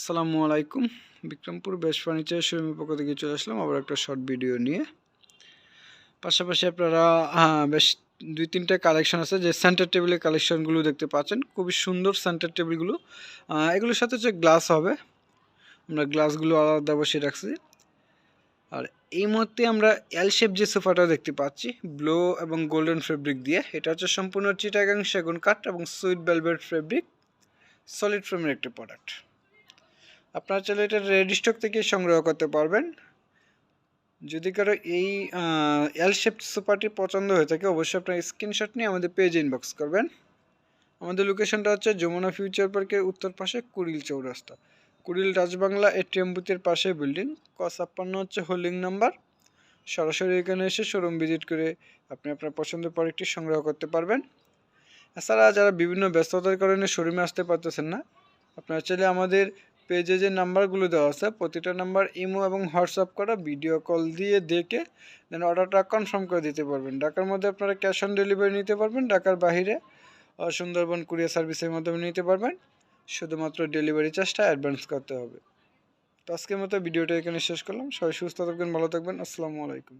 আসসালামু আলাইকুম। Bikrampur best furniture শোরুমের পক্ষ থেকে চলে আসলাম আবার একটা শর্ট ভিডিও নিয়ে। পাশাপাশি আপনারা বেশ দুই তিনটা কালেকশন আছে, যে সেন্টার টেবিলের কালেকশনগুলো দেখতে পাচ্ছেন। খুবই সুন্দর সেন্টার টেবিলগুলো এগুলোর সাথে হচ্ছে গ্লাস হবে। আমরা গ্লাসগুলো আলাদা বসিয়ে রাখছি। আর এই মুহূর্তে আমরা এল শেপ যে সোফাটা দেখতে পাচ্ছি ব্লু এবং গোল্ডেন ফেব্রিক দিয়ে, এটা হচ্ছে সম্পূর্ণ চিটাগাং সেগুন কাঠ এবং সুইট বেলভেট ফেব্রিক সলিড ফ্রেমের একটি প্রোডাক্ট আপনারা চাইলে এটা রেডি স্টক থেকে সংগ্রহ করতে পারবেন। যদি কারও এই এল শেপ সুপারটি পছন্দ হয়ে থাকে, অবশ্যই আপনার স্ক্রিনশট নিয়ে আমাদের পেজ ইনবক্স করবেন। আমাদের লোকেশনটা হচ্ছে যমুনা ফিউচার পার্কের উত্তর পাশে কুড়িল চৌরাস্তা। কুড়িল রাজবাংলা এটিএম বুথের পাশে বিল্ডিং ক ছাপ্পান্ন হচ্ছে হোল্ডিং নাম্বার সরাসরি এখানে এসে শোরুম ভিজিট করে আপনি আপনার পছন্দের প্রোডাক্টটি সংগ্রহ করতে পারবেন। এছাড়া যারা বিভিন্ন ব্যস্ততার কারণে শোরুমে আসতে পারতেছেন না, আপনারা চাইলে আমাদের পেজে যে নাম্বারগুলো দেওয়া আছে প্রতিটা নাম্বার ইমো এবং হোয়াটসঅ্যাপ করা ভিডিও কল দিয়ে দেখে দেন অর্ডারটা কনফার্ম করে দিতে পারবেন। ঢাকার মধ্যে আপনারা ক্যাশ অন ডেলিভারি নিতে পারবেন ঢাকার আহ, সুন্দরবন কুরিয়ার সার্ভিসের মাধ্যমে নিতে পারবেন। শুধুমাত্র ডেলিভারি চার্জটা অ্যাডভান্স করতে হবে। তো আজকের মতো ভিডিওটা এখানে শেষ করলাম। সবাই সুস্থ থাকবেন ভালো থাকবেন। আসসালামু আলাইকুম।